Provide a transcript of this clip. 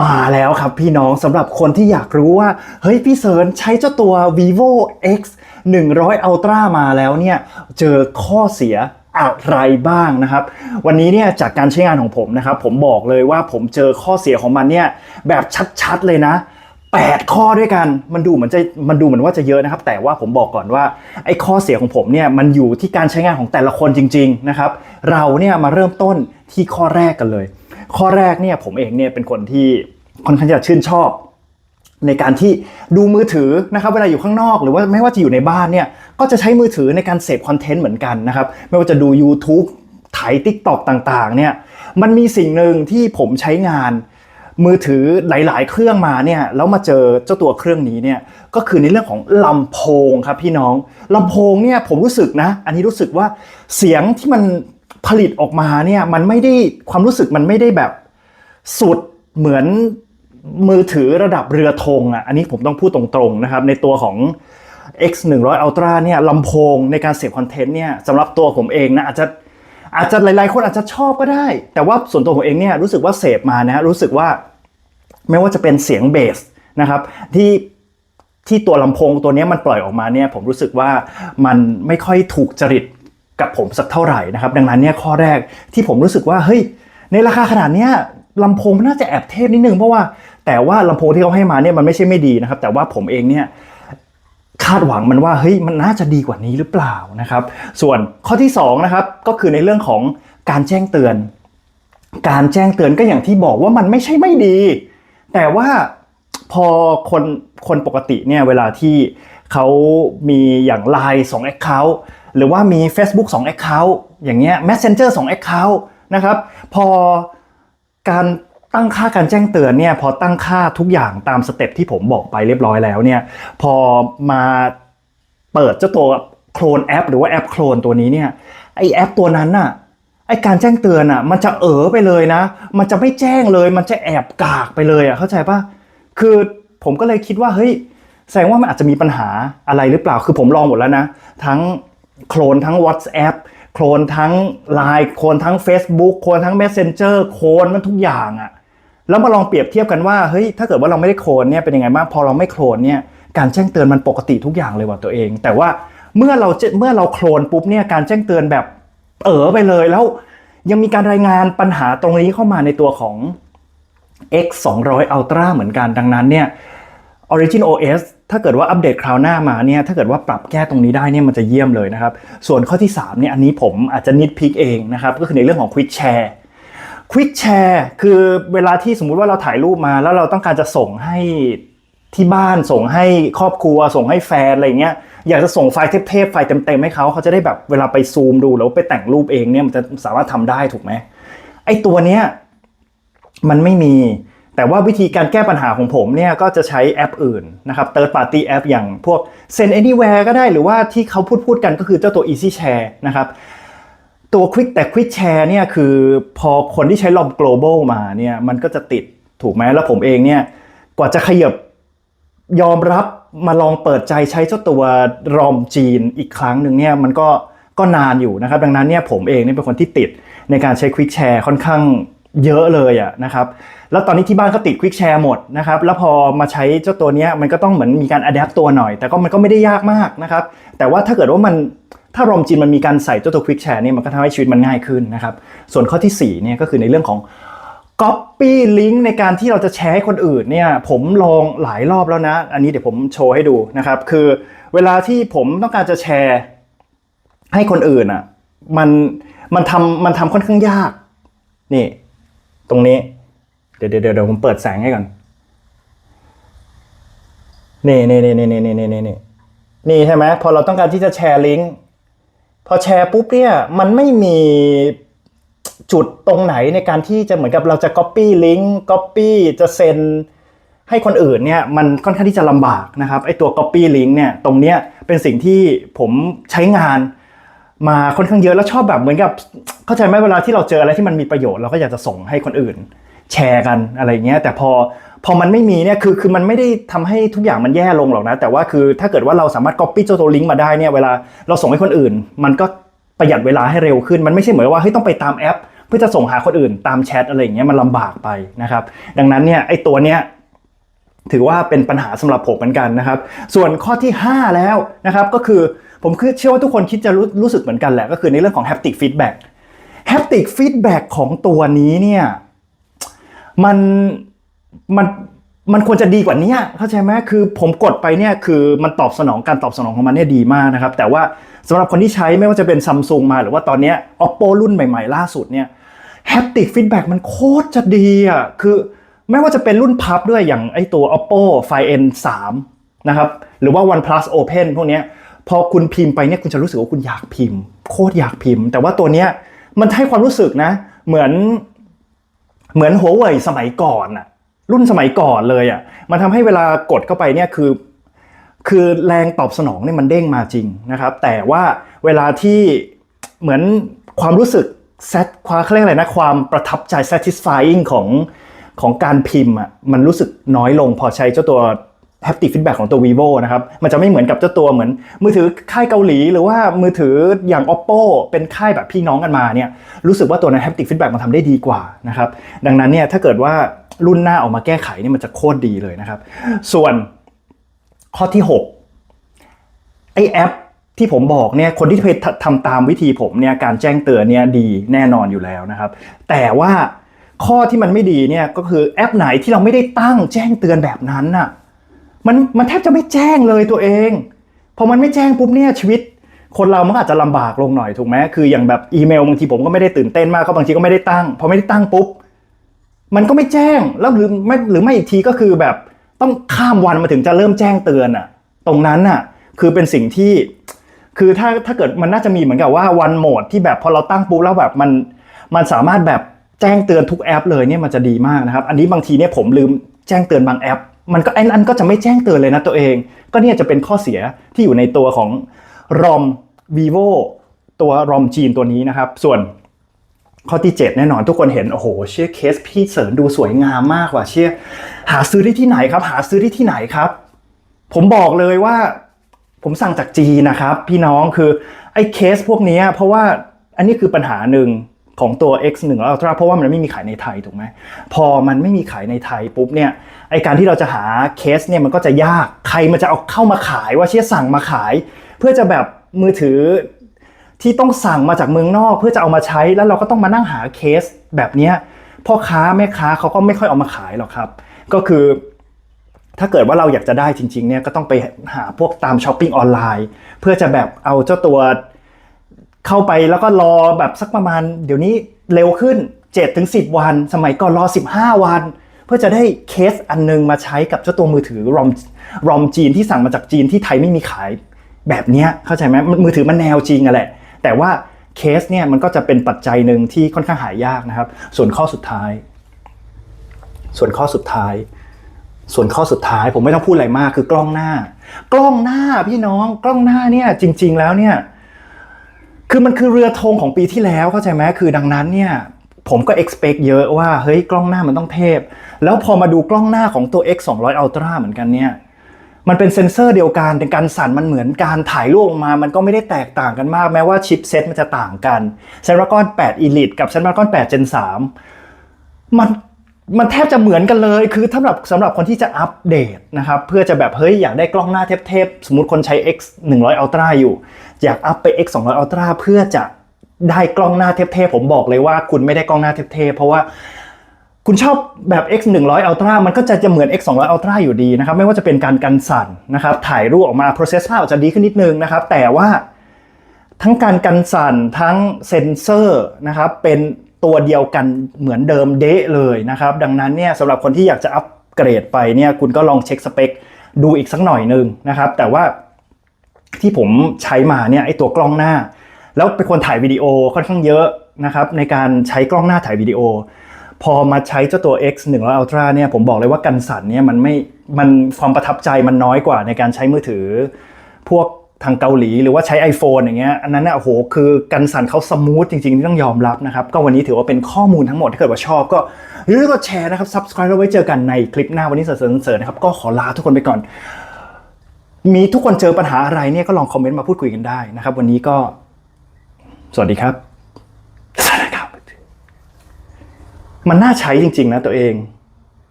มาแล้วครับพี่น้องสำหรับคนที่อยากรู้ว่า เฮ้ยพี่เซิร์นใช้เจ้าตัว vivo x 100 ultra มาแล้วเนี่ย เจอข้อเสียอะไรบ้างนะครับ วันนี้เนี่ยจากการใช้งานของผมนะครับ ผมบอกเลยว่าผมเจอข้อเสียของมันเนี่ย แบบชัดๆเลยนะ 8 ข้อด้วยกันมันดูเหมือนจะมันดูเหมือนว่าจะเยอะนะครับ แต่ว่าผมบอกก่อนว่าไอ้ข้อเสียของผมเนี่ยมันอยู่ที่การใช้งานของแต่ละคนจริง ๆนะครับ เราเนี่ยมาเริ่มต้นที่ข้อแรกกันเลย ข้อแรกเนี่ยผมเองเนี่ยเป็นคนที่ค่อนข้างจะชื่นชอบ ในการที่ดูมือถือนะครับเวลาอยู่ข้างนอกหรือว่าไม่ว่าจะอยู่ในบ้านเนี่ยก็จะใช้มือถือในการเสพคอนเทนต์เหมือนกันนะครับไม่ว่าจะดู YouTube ถ่าย TikTok ต่างๆเนี่ยมันมีสิ่งหนึ่งที่ผมใช้งานมือถือหลาย ๆ เครื่องมาเนี่ยแล้วมาเจอเจ้าตัวเครื่องนี้เนี่ยก็คือในเรื่องของลำโพงครับพี่น้องลำโพงเนี่ยผมรู้สึกนะ อันนี้รู้สึกว่าเสียงที่มัน ผลิตออกมาเนี่ยมันไม่ได้ความรู้สึกมันไม่ได้แบบสุดเหมือนมือถือระดับเรือธงอะอันนี้ผมต้องพูดตรงๆนะครับในตัวของ X 1 0 0 Ultra เนี่ยลำโพงในการเสพคอนเทนต์เนี่ยสำหรับตัวผมเองนะอาจจะอาจจะหลายๆคนอาจจะชอบก็ได้ แต่ว่าส่วนตัวผมเองเนี่ยรู้สึกว่าเสพมานะรู้สึกว่าไม่ว่าจะเป็นเสียงเบสนะครับที่ที่ตัวลำโพงตัวนี้มันปล่อยออกมาเนี่ยผมรู้สึกว่ามันไม่ค่อยถูกจริต กับผมสักเท่าไหร่นะครับดังนั้นเนี่ยข้อแรกที่ผมรู้สึกว่าเฮ้ยในราคาขนาดเนี้ยลำโพงมันน่าจะแอบเทพนิดนึงเพราะว่าแต่ว่าลำโพงที่เขาให้มาเนี่ยมันไม่ใช่ไม่ดีนะครับ แต่ว่าผมเองเนี่ยคาดหวังมันว่าเฮ้ยมันน่าจะดีกว่านี้หรือเปล่านะครับ ส่วนข้อที่สองนะครับก็คือในเรื่องของการแจ้งเตือน การแจ้งเตือนก็อย่างที่บอกว่ามันไม่ใช่ไม่ดี แต่ว่าพอคนคนปกติเนี่ยเวลาที่ เขามีอย่าง Line 2 Account หรือว่ามี Facebook 2 Account อย่างเงี้ย Messenger 2 Account นะครับ พอการตั้งค่าการแจ้งเตือนเนี่ยพอตั้งค่าทุกอย่างตามสเต็ปที่ผมบอกไปเรียบร้อยแล้วเนี่ยพอมาเปิดเจ้าตัวโคลนแอป หรือว่าแอปโคลนตัวนี้เนี่ยไอแอปตัวนั้นน่ะไอการแจ้งเตือนอะมันจะเอ๋อไปเลยนะ มันจะไม่แจ้งเลย มันจะแอบกากไปเลยอะเข้าใจปะคือผมก็เลยคิดว่าเฮ้ย แสดงว่ามันอาจจะมีปัญหาอะไรหรือเปล่า คือผมลองหมดแล้วนะ ทั้งโคลนทั้ง WhatsApp โคลนทั้ง Line โคลนทั้ง Facebook โคลนทั้ง Messenger โคลนมันทุกอย่างอะแล้วมาลองเปรียบเทียบกันว่า เฮ้ย ถ้าเกิดว่าเราไม่ได้โคลนเนี่ยเป็นยังไงบ้าง พอเราไม่โคลนเนี่ย การแจ้งเตือนมันปกติทุกอย่างเลยว่ะตัวเอง แต่ว่าเมื่อเราเมื่อเราโคลนปุ๊บเนี่ย การแจ้งเตือนแบบเออไปเลย แล้วยังมีการรายงานปัญหาตรงนี้เข้ามาในตัวของ X 200 Ultra เหมือนกัน ดังนั้นเนี่ย Origin OS ถ้าเกิดว่าอัปเดตคราวหน้ามาเนี่ยถ้าเกิดว่าปรับแก้ตรงนี้ได้เนี่ยมันจะเยี่ยมเลยนะครับ ส่วนข้อที่3เนี่ยอันนี้ผมอาจจะนิดพิกเองนะครับก็คือในเรื่องของ Quick Share Quick Share คือเวลาที่สมมุติว่าเราถ่ายรูปมา แล้วเราต้องการจะส่งให้ที่บ้านส่งให้ครอบครัว ส่งให้แฟนอะไรเงี้ยอยากจะส่งไฟล์เทพๆไฟล์เต็มๆให้เขาเขาจะได้แบบเวลาไปซูมดูแล้วไปแต่งรูปเองเนี่ยมันจะสามารถทำได้ถูกไหมไอตัวเนี้ยมันไม่มี แต่ว่าวิธีการแก้ปัญหาของผมเนี่ยก็จะใช้แอปอื่นนะครับ third party app อย่างพวก Send Anywhere ก็ได้หรือว่าที่เขาพูดพูดกันก็คือเจ้าตัว Easy Share นะครับตัว Quick แต่ Quick Share เนี่ยคือพอคนที่ใช้ลอม global มาเนี่ยมันก็จะติดถูกไหมแล้วผมเองเนี่ยกว่าจะขยับยอมรับมาลองเปิดใจใช้เจ้าตัวรอมจีนอีกครั้งหนึ่งเนี่ยมันก็ก็นานอยู่นะครับ ดังนั้นเนี่ยผมเองเนี่ยเป็นคนที่ติดในการใช้ Quick Share ค่อนข้าง เยอะเลยอะนะครับ แล้วตอนนี้ที่บ้านก็ติด Quick Share หมดนะครับ แล้วพอมาใช้เจ้าตัวนี้มันก็ต้องเหมือนมีการ adapt ตัวหน่อย แต่ก็มันก็ไม่ได้ยากมากนะครับ แต่ว่าถ้าเกิดว่ามันถ้ารอมจีนมันมีการใส่เจ้าตัว Quick Share เนี่ยมันก็ทำให้ชีวิตมันง่ายขึ้นนะครับ ส่วนข้อที่4เนี่ยก็คือในเรื่องของ Copy Link ในการที่เราจะแชร์ให้คนอื่นเนี่ยผมลองหลายรอบแล้วนะ อันนี้เดี๋ยวผมโชว์ให้ดูนะครับ คือเวลาที่ผมต้องการจะแชร์ให้คนอื่นอะมันมันทำมันทำค่อนข้างยากนี่ ตรงนี้ เดี๋ยวเดี๋ยวเดี๋ยวผมเปิดแสงให้ก่อน นี่นี่นี่นี่นี่นี่นี่นี่นี่ใช่ไหมพอเราต้องการที่จะแชร์ลิงก์พอแชร์ปุ๊บเนี่ยมันไม่มีจุดตรงไหนในการที่จะเหมือนกับเราจะ Copy ลิงก์ Copy จะเซ็นให้คนอื่นเนี่ยมันค่อนข้างที่จะลำบากนะครับไอตัว Copy Link เนี่ยตรงเนี้ยเป็นสิ่งที่ผมใช้งาน มาค่อนข้างเยอะแล้วชอบแบบเหมือนกับเข้าใจไหมเวลาที่เราเจออะไรที่มันมีประโยชน์เราก็อยากจะส่งให้คนอื่น แชร์กันอะไรเงี้ยแต่พอพอมันไม่มีเนี่ยคือคือมันไม่ได้ทำให้ทุกอย่างมันแย่ลงหรอกนะ แต่ว่าคือถ้าเกิดว่าเราสามารถ copy เจ้าตัวลิงก์มาได้เนี่ยเวลาเราส่งให้คนอื่น มันก็ประหยัดเวลาให้เร็วขึ้น มันไม่ใช่เหมือนว่าเฮ้ยต้องไปตามแอป เพื่อจะส่งหาคนอื่นตามแชทอะไรอย่างเงี้ยมันลำบากไปนะครับดังนั้นเนี่ยไอ้ตัวเนี้ยถือว่าเป็นปัญหาสำหรับผมเหมือนกันนะครับ ส่วนข้อที่ 5 แล้วนะครับก็คือ ผมคือเชื่อว่าทุกคนคิดจะรู้รู้สึกเหมือนกันแหละก็คือในเรื่องของ haptic feedback haptic feedback ของตัวนี้เนี่ยมันมันมันควรจะดีกว่านี้เข้าใจไหมคือผมกดไปเนี่ยคือมันตอบสนองการตอบสนองของมันเนี่ยดีมากนะครับ แต่ว่าสำหรับคนที่ใช้ไม่ว่าจะเป็นซัมซุงมาหรือว่าตอนนี้ oppo รุ่นใหม่ๆ ล่าสุดเนี่ย haptic feedback มันโคตรจะดีอะคือไม่ว่าจะเป็นรุ่นพับด้วยอย่างไอตัว oppo find n 3นะครับหรือว่า oneplus open พวกเนี้ย พอคุณพิมพ์ไปเนี่ยคุณจะรู้สึกว่าคุณอยากพิมพ์ โคตรอยากพิมพ์ แต่ว่าตัวเนี้ยมันให้ความรู้สึกนะ เหมือนเหมือนหัวเว่ยสมัยก่อนอะรุ่นสมัยก่อนเลยอะมันทำให้เวลากดเข้าไปเนี่ยคือ คือแรงตอบสนองเนี่ยมันเด้งมาจริงนะครับ แต่ว่าเวลาที่เหมือนความรู้สึกเซตความเขาเรียกอะไรนะความประทับใจ satisfying ของของการพิมพ์อะมันรู้สึกน้อยลงพอใช้เจ้าตัว haptic feedback ของตัว vivo นะครับ มันจะไม่เหมือนกับเจ้าตัวเหมือน มือถือค่ายเกาหลี หรือว่ามือถืออย่าง oppo เป็นค่ายแบบพี่น้องกันมาเนี่ยรู้สึกว่าตัวนั้น haptic feedback มันทำได้ดีกว่านะครับดังนั้นเนี่ยถ้าเกิดว่ารุ่นหน้าออกมาแก้ไขเนี่ยมันจะโคตรดีเลยนะครับ ส่วนข้อที่6ไอแอปที่ผมบอกเนี่ยคนที่ไปทำตามวิธีผมเนี่ยการแจ้งเตือนเนี่ยดีแน่นอนอยู่แล้วนะครับ แต่ว่าข้อที่มันไม่ดีเนี่ยก็คือแอปไหนที่เราไม่ได้ตั้งแจ้งเตือนแบบนั้นน่ะ มันมันแทบจะไม่แจ้งเลยตัวเองพอมันไม่แจ้งปุ๊บเนี่ยชีวิต คนเรามันอาจจะลำบากลงหน่อยถูกไหมคืออย่างแบบอีเมลบางทีผมก็ไม่ได้ตื่นเต้นมากก็บางทีก็ไม่ได้ตั้งพอไม่ได้ตั้งปุ๊บมันก็ไม่แจ้งแล้วหรือไม่หรือไม่อีกทีก็คือแบบต้องข้ามวันมาถึงจะเริ่มแจ้งเตือนอะตรงนั้นอะคือเป็นสิ่งที่คือถ้าถ้าเกิดมันน่าจะมีเหมือนกับว่าวันโหมดที่แบบพอเราตั้งปุ๊บแล้วแบบมันมันสามารถแบบแจ้งเตือนทุกแอปเลยเนี่ยมันจะดีมากนะครับ อันนี้บางทีเนี่ยผมลืมแจ้งเตือนบางแอป มันก็ไอ้นั้นก็จะไม่แจ้งเตือนเลยนะตัวเอง ก็เนี่ยจะเป็นข้อเสียที่อยู่ในตัวของ ROM vivo ตัว ROM จีนตัวนี้นะครับ ส่วนข้อที่ 7 แน่นอนทุกคนเห็น โอ้โห เชื่อเคสพี่เสริญดูสวยงามมากว่ะเชื่อหาซื้อได้ที่ไหนครับ หาซื้อได้ที่ไหนครับ ผมบอกเลยว่า ผมสั่งจากจีนนะครับ พี่น้องคือไอ้เคสพวกนี้เพราะว่าอันนี้คือปัญหาหนึ่ง ของตัว X1 Ultra เพราะว่ามันไม่มีขายในไทยถูกไหมพอมันไม่มีขายในไทยปุ๊บเนี่ยไอการที่เราจะหาเคสเนี่ยมันก็จะยากใครมันจะเอาเข้ามาขายว่าเชี่ยสั่งมาขาย เพื่อจะแบบมือถือที่ต้องสั่งมาจากเมืองนอก เพื่อจะเอามาใช้แล้วเราก็ต้องมานั่งหาเคสแบบนี้พ่อค้าแม่ค้าเขาก็ไม่ค่อยเอามาขายหรอกครับ ก็คือ ถ้าเกิดว่าเราอยากจะได้จริงๆเนี่ยก็ต้องไปหาพวกตามช้อปปิ้งออนไลน์ เพื่อจะแบบเอาเจ้าตัว เข้าไปแล้วก็รอแบบสักประมาณ เดี๋ยวนี้เร็วขึ้น 7-10 วัน สมัยก่อนรอ 15 วัน เพื่อจะได้เคสอันนึงมาใช้กับเจ้าตัวมือถือรอมรอมจีนที่สั่งมาจากจีนที่ไทยไม่มีขายแบบเนี้ยเข้าใจไหมมือถือมันแนวจริงอะแหละ แต่ว่าเคสเนี่ยมันก็จะเป็นปัจจัยหนึ่งที่ค่อนข้างหายากนะครับ ส่วนข้อสุดท้าย ส่วนข้อสุดท้าย ส่วนข้อสุดท้ายผมไม่ต้องพูดอะไรมากคือกล้องหน้า กล้องหน้าพี่น้องกล้องหน้าเนี่ยจริง ๆ แล้วเนี่ย คือมันคือเรือธงของปีที่แล้วเข้าใจไหมคือดังนั้นเนี่ยผมก็ expect เยอะว่าเฮ้ยกล้องหน้ามันต้องเทพ แล้วพอมาดูกล้องหน้าของตัว X 2 0 0 Ultra เหมือนกันเนี่ยมันเป็นเซ็นเซอร์เดียวกันแต่การสั่นมันเหมือนการถ่ายรูปออกมา มันก็ไม่ได้แตกต่างกันมากแม้ว่าชิปเซตมันจะต่างกัน Snapdragon 8 Elite กับ Snapdragon 8 Gen 3มัน มันแทบจะเหมือนกันเลย คือสำหรับสำหรับคนที่จะอัปเดตนะครับ เพื่อจะแบบ เฮ้ย อยากได้กล้องหน้าเทพๆ สมมติคนใช้ X 100 Ultra อยู่ อยากอัปไป X 200 Ultra เพื่อจะได้กล้องหน้าเทพๆ ผมบอกเลยว่าคุณไม่ได้กล้องหน้าเทพๆ เพราะว่าคุณชอบแบบ X 100 Ultra มันก็จะจะเหมือน X 200 Ultra อยู่ดีนะครับ ไม่ว่าจะเป็นการกันสั่นนะครับ ถ่ายรูปออกมา process ภาพอาจจะดีขึ้นนิดนึงนะครับ แต่ว่าทั้งการกันสั่นทั้งเซนเซอร์นะครับ เป็น ตัวเดียวกันเหมือนเดิมเดะเลยนะครับ ดังนั้นเนี่ยสำหรับคนที่อยากจะอัปเกรดไปเนี่ยคุณก็ลองเช็คสเปคดูอีกสักหน่อยนึงนะครับ แต่ว่าที่ผมใช้มาเนี่ยไอตัวกล้องหน้า แล้วเป็นคนถ่ายวิดีโอค่อนข้างเยอะนะครับในการใช้กล้องหน้าถ่ายวิดีโอ พอมาใช้เจ้าตัว X 1 0 0 Ultra เนี่ยผมบอกเลยว่ากันสั่นเนี่ยมันไม่มันความประทับใจมันน้อยกว่าในการใช้มือถือ พวก ทางเกาหลีหรือว่าใช้ iPhone อย่างเงี้ยอันนั้นเนี่ยโอ้โหคือกันสั่นเขาสมูทจริงๆที่ต้องยอมรับนะครับ ก็วันนี้ถือว่าเป็นข้อมูลทั้งหมดถ้าเกิดว่าชอบก็อย่าลืมกดแชร์นะครับ subscribe แล้วไว้เจอกันในคลิปหน้าวันนี้เสริญเสริญนะครับ ก็ขอลาทุกคนไปก่อน มีทุกคนเจอปัญหาอะไรเนี่ยก็ลองคอมเมนต์มาพูดคุยกันได้นะครับ วันนี้ก็ สวัสดีครับสวัสดีครับมันน่าใช้จริง ๆ นะตัวเอง